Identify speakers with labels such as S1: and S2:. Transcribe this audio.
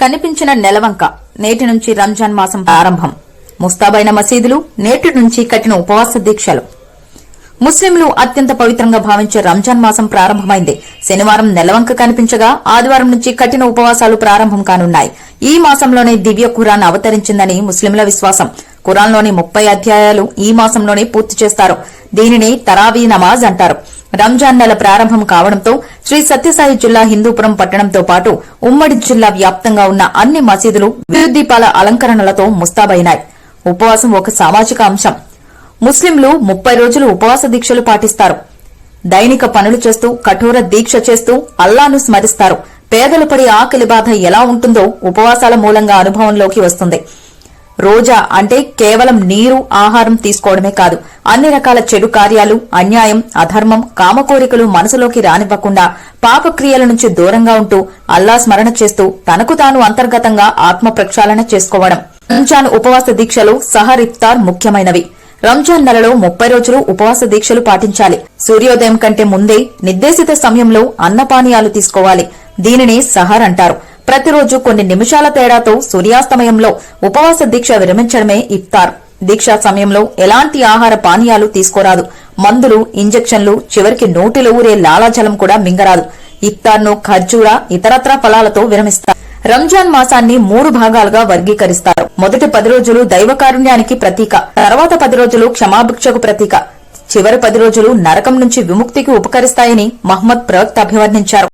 S1: కనిపించిన నెలవంక నేటి నుంచి రంజాన్ మాసం ప్రారంభం. ముస్తాబైన మసీదులు నేటి నుంచి కఠిన ఉపవాస దీక్షలు. ముస్లింలు అత్యంత పవిత్రంగా భావించే రంజాన్ మాసం ప్రారంభమైంది. శనివారం నెలవంక కనిపించగా ఆదివారం నుంచి కఠిన ఉపవాసాలు ప్రారంభం కానున్నాయి. ఈ మాసంలోనే దివ్య ఖురాన్ అవతరించిందని ముస్లింల విశ్వాసం. ఖురాన్లోని ముప్పై అధ్యాయాలు ఈ మాసంలోనే పూర్తి చేస్తారు. దీనిని తరావీ నమాజ్ అంటారు. రంజాన్ నెల ప్రారంభం కావడంతో శ్రీ సత్యసాయి జిల్లా హిందూపురం పట్టణంతో పాటు ఉమ్మడి జిల్లా వ్యాప్తంగా ఉన్న అన్ని మసీదులు విద్యుద్దీపాల అలంకరణలతో ముస్తాబైనాయి. ఉపవాసం ఒక సామాజిక అంశం. ముస్లింలు ముప్పై రోజులు ఉపవాస దీక్షలు పాటిస్తారు. దైనిక పనులు చేస్తూ కఠోర దీక్ష చేస్తూ అల్లాను స్మరిస్తారు. పేదలు పడి ఆకలి బాధ ఎలా ఉంటుందో ఉపవాసాల మూలంగా అనుభవంలోకి వస్తుంది. రోజా అంటే కేవలం నీరు ఆహారం తీసుకోవడమే కాదు. అన్ని రకాల చెడు కార్యాలు అన్యాయం అధర్మం కామకోరికలు మనసులోకి రానివ్వకుండా పాపక్రియల నుంచి దూరంగా ఉంటూ అల్లా స్మరణ చేస్తూ తనకు తాను అంతర్గతంగా ఆత్మ ప్రక్షాళన చేసుకోవడం. రంజాన్ ఉపవాస దీక్షలు సహర్ ఇఫ్తార్ ముఖ్యమైనవి. రంజాన్ నెలలో ముప్పై రోజులు ఉపవాస దీక్షలు పాటించాలి. సూర్యోదయం కంటే ముందే నిర్దేశిత సమయంలో అన్నపానీయాలు తీసుకోవాలి. దీనిని సహర్ అంటారు. ప్రతిరోజు కొన్ని నిమిషాల తేడాతో సూర్యాస్తమయంలో ఉపవాస దీక్ష విరమించడమే ఇఫ్తార్. దీక్షా సమయంలో ఎలాంటి ఆహార పానీయాలు తీసుకోరాదు. మందులు ఇంజెక్షన్లు చివరికి నోటిలో ఊరే లాలాజలం కూడా మింగరాదు. ఇఫ్తార్ను ఖర్జూరా ఇతరత్రా ఫలాలతో విరమిస్తారు. రంజాన్ మాసాన్ని మూడు భాగాలుగా వర్గీకరిస్తారు. మొదటి పది రోజులు దైవకారుణ్యానికి ప్రతీక. తర్వాత పది రోజులు క్షమాభిక్షకు ప్రతీక. చివరి పది రోజులు నరకం నుంచి విముక్తికి ఉపకరిస్తాయని మహ్మద్ ప్రవక్త అభివర్ణించారు.